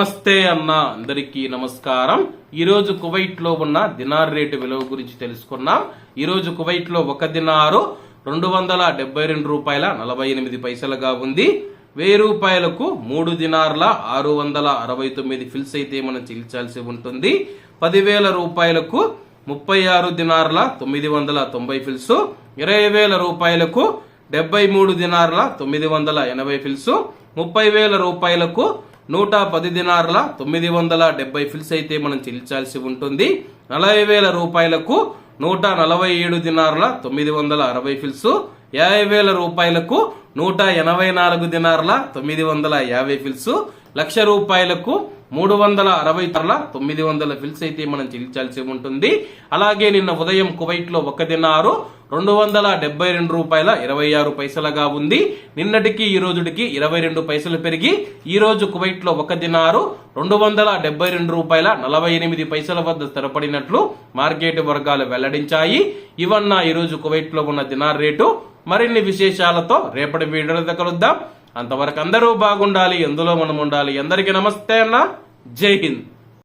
నమస్తే అన్న అందరికీ నమస్కారం. ఈరోజు కువైట్లో కువైట్లో ఉన్న దినార్ రేటు విలువ గురించి తెలుసుకున్నాం. ఈరోజు కువైట్లో కువైట్లో ఒక దినారు రెండు వందల డెబ్బై రెండు రూపాయల నలభై ఎనిమిది పైసలుగా ఉంది. వెయ్యి రూపాయలకు మూడు దినార్ల ఆరు వందల అరవై తొమ్మిది ఫిల్స్ అయితే మనం చెల్లించాల్సి ఉంటుంది. పదివేల రూపాయలకు ముప్పై ఆరు దినార్ల తొమ్మిది వందల తొంభై ఫిల్స్ ఇరవై వేల రూపాయలకు డెబ్బై మూడు దినార్ల తొమ్మిది వందల ఎనభై ఫిల్స్ ముప్పై వేల రూపాయలకు నూట పది దినారుల తొమ్మిది వందల డెబ్బై ఫిల్స్ అయితే మనం చెల్లించాల్సి ఉంటుంది. నలభై వేల రూపాయలకు నూట నలభై ఏడు దినార్ల తొమ్మిది వందల అరవై ఫిల్స్. యాభై వేల రూపాయలకు నూట ఎనభై నాలుగు దినారుల తొమ్మిది వందల యాభై ఫిల్స్. లక్ష రూపాయలకు మూడు వందల అరవై తరల తొమ్మిది వందల ఫిల్స్ అయితే మనం చెల్లించాల్సి ఉంటుంది. అలాగే నిన్న ఉదయం కువైట్లో ఒక దినారు రెండు వందల డెబ్బై రెండు రూపాయల ఇరవై ఆరు పైసలుగా ఉంది. నిన్నటికి ఈ రోజుడికి ఇరవై రెండు పైసలు పెరిగి ఈ రోజు కువైట్లో ఒక దినారు రెండు వందల డెబ్బై రెండు రూపాయల నలభై ఎనిమిది పైసల వద్ద స్థిరపడినట్లు మార్కెట్ వర్గాలు వెల్లడించాయి. ఇవన్న ఈ రోజు కువైట్లో ఉన్న దినార్ రేటు. మరిన్ని విశేషాలతో రేపటి వీడియోలో కలుద్దాం. అంతవరకు అందరూ బాగుండాలి ఎందులో మనం ఉండాలి? అందరికీ నమస్తే అన్న. జై హింద్.